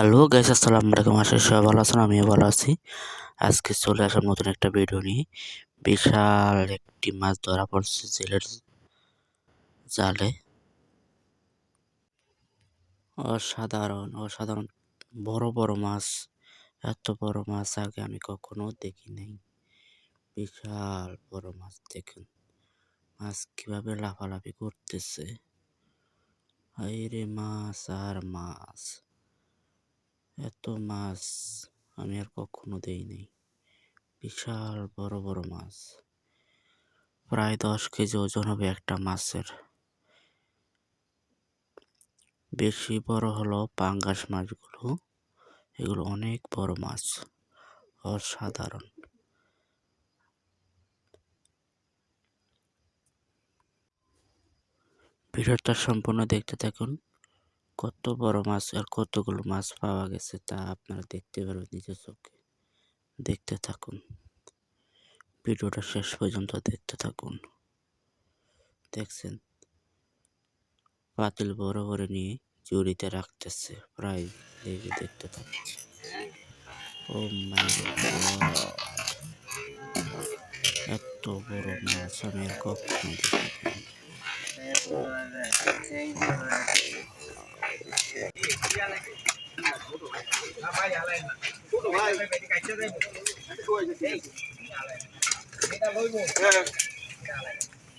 Hello guys, আসসালামু আলাইকুম। আশা সবাই ভালো আছেন, আমিও ভালো আছি। আজকে চলে আসলাম নতুন একটা ভিডিও নিয়ে। বিশাল একটি মাছ ধরা পড়ছে জেলের জালে। অসাধারণ অসাধারণ। বড় বড় মাছ, এত বড় মাছ আগে আমি কখনো দেখি নাই। বিশাল বড় মাছ, দেখুন। মাছ কীভাবে লাফালাফি করতেছে। রে মাছ আর মাছ। এত মাছ আমি আর কখনো দেই নাই। বিশাল বড় বড় মাছ। প্রায় দশ কেজি ওজন হবে একটা মাছের। বেশি বড় হলো পাঙ্গাস মাছগুলো। এগুলো অনেক বড় মাছ। অসাধারণ। ভিডিওটা সম্পূর্ণ দেখতে থাকুন। কত বড় মাছ আর কতগুলো মাছ পাওয়া গেছে তা আপনারা দেখতে পারবেন নিজের চোখে। দেখতে থাকুন। ভিডিওটা শেষ পর্যন্ত দেখতে থাকুন। দেখছেন? পাতিল বড় বড় নিয়ে জুড়িতে রাখতেছে। প্রায় যে দেখতে থাকুন। ও এত বড় মাছ আমি আর কখনো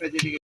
লইব